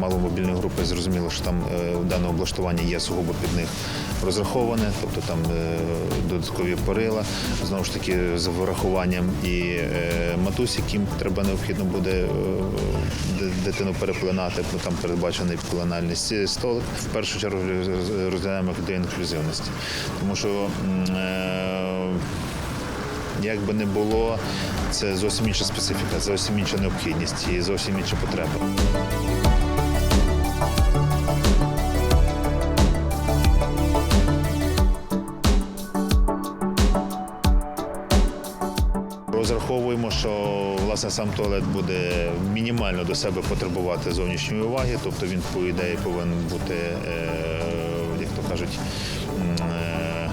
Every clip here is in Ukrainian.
групи зрозуміло, що там е, дане облаштування є сугубо під них розраховане, тобто там е, додаткові порила, знову ж таки з врахуванням і е, матусь, яким треба необхідно буде дитину переплинати, бо там передбачений пеленальний столик. В першу чергу роз- розглядаємо до інклюзивності, тому що як би не було, це зовсім інша специфіка, зовсім інша необхідність і зовсім інша потреба. Розраховуємо, що власне сам туалет буде мінімально до себе потребувати зовнішньої уваги, тобто він по ідеї повинен бути, е, як то кажуть, е,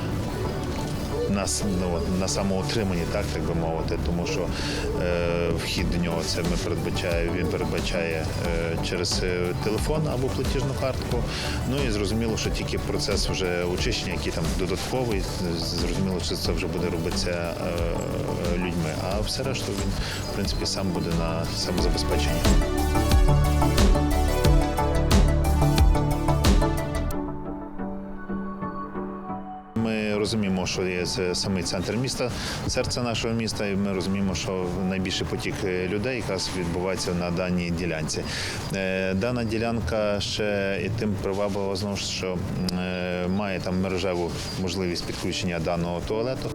на, ну, на самоутриманні, так, так би мовити, тому що е, вхід до нього це ми передбачає, він передбачає е, через е, телефон або платіжну картку. Ну і зрозуміло, що тільки процес вже очищення, який там додатковий, зрозуміло, що це вже буде робитися е. А все решту він, в принципі, сам буде на самозабезпеченні. Ми розуміємо, що є це самий центр міста, серце нашого міста, і ми розуміємо, що найбільший потік е, людей якраз відбувається на даній ділянці. Е, Дана ділянка ще і тим приваблива знову що е, має там мережеву можливість підключення даного туалету.